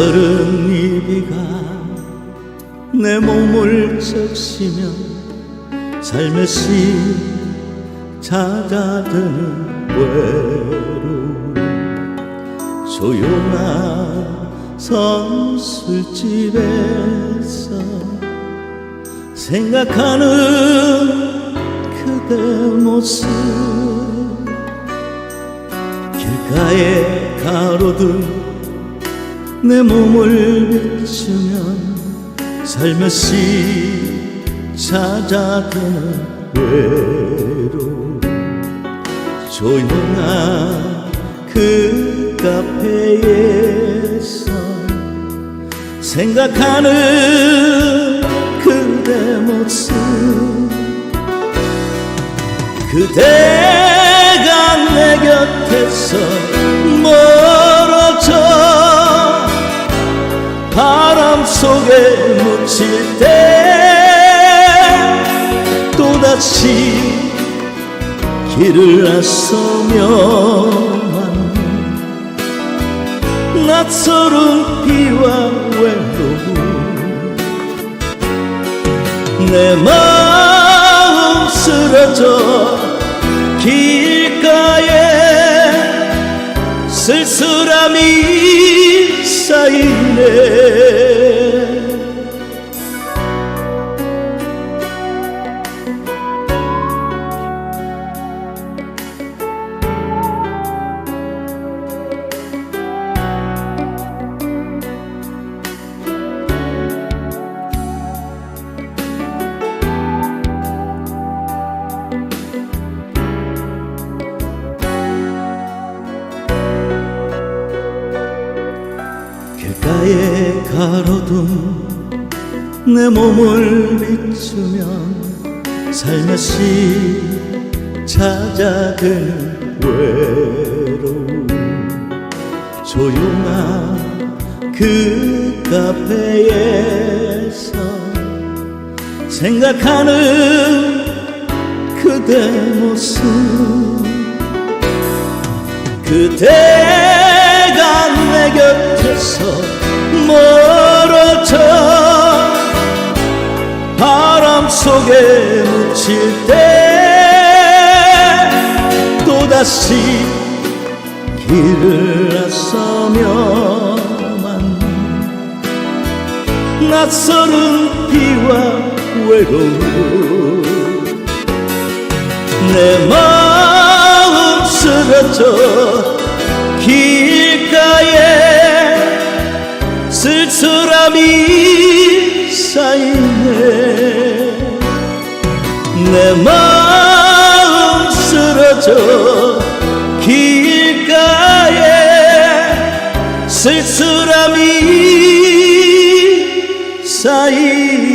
서른 이비가 내 몸을 적시며 삶의 시 찾아드는 외로움. 조용한 성술집에서 생각하는 그대 모습 길가에 가로등 내 몸을 비추면 살며시 찾아드는 외로움. 조용한 그 카페에서 생각하는 그대 모습 그대가 내 곁에서 멀어져 바람 속에 묻힐 때 또다시 길을 나서면 낯설은 비와 외로움 내 마음 쓰러져 길가에 쓸쓸함이 쌓이네 길가에 가로둔 내 몸을 비추면 살며시 찾아드는 외로움. 조용한 그 카페에서 생각하는 그대 모습 그대 속에 묻힐 때 또다시 길을 나서면 낯설은 비와 외로움 내 마음 쓰러져 길가에 쓸쓸함이 쌓이네 내 마음 쓰러져 길가에 쓸쓸함이 쌓이네